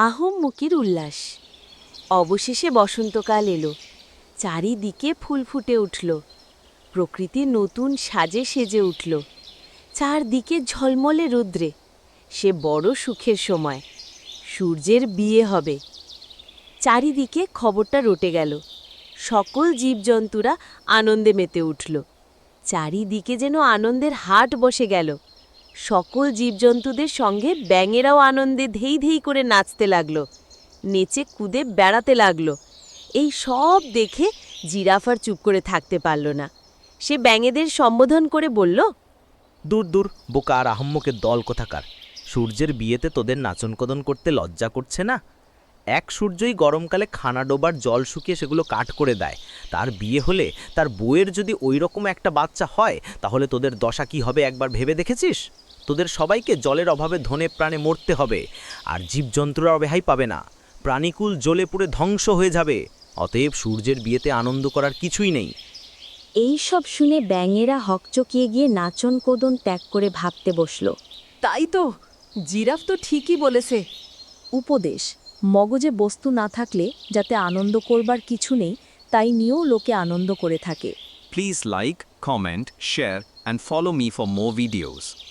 আহম্মুকির উল্লাস। অবশেষে বসন্তকাল এলো। চারিদিকে ফুল ফুটে উঠল। প্রকৃতি নতুন সাজে সেজে উঠল। চারদিকে ঝলমলে রুদ্রে। সে বড় সুখের সময়। সূর্যের বিয়ে হবে। চারিদিকে খবরটা রটে গেল। সকল জীবজন্তুরা আনন্দে মেতে উঠল। চারিদিকে যেন আনন্দের হাট বসে গেল। সকল জীবজন্তুদের সঙ্গে ব্যাঙেরাও আনন্দে ধেই ধেই করে নাচতে লাগল। নেচে কুদে বেড়াতে লাগল। এই সব দেখে জিরাফার চুপ করে থাকতে পারল না। সে ব্যাঙেদের সম্বোধন করে বলল, দূর দূর, বোকা আর আহম্মকের দল কোথাকার? সূর্যের বিয়েতে তোদের নাচনকদন করতে লজ্জা করছে না? এক সূর্যই গরমকালে খানা ডোবার জল শুকিয়ে সেগুলো কাট করে দেয়। তার বিয়ে হলে তার বউয়ের যদি ওই রকম একটা বাচ্চা হয়, তাহলে তোদের দশা কি হবে একবার ভেবে দেখেছিস? তোদের সবাইকে জলের অভাবে ধনে প্রাণে মরতে হবে আর জীবজন্তুরা রেহাই পাবে না। প্রাণীকুল জ্বলে পুড়ে ধ্বংস হয়ে যাবে অতএব সূর্যের বিয়েতে আনন্দ করার কিছুই নেই। এই সব শুনে ব্যাঙেরা হকচকিয়ে গিয়ে নাচন কোদন ত্যাগ করে ভাবতে বসল। তাই তো জিরাফ তো ঠিকই বলেছে। উপদেশ মগজে বস্তু না থাকলে যাতে আনন্দ করবার কিছু নেই তাই নিয়েও লোকে আনন্দ করে থাকে। Please like comment share and follow me for more videos.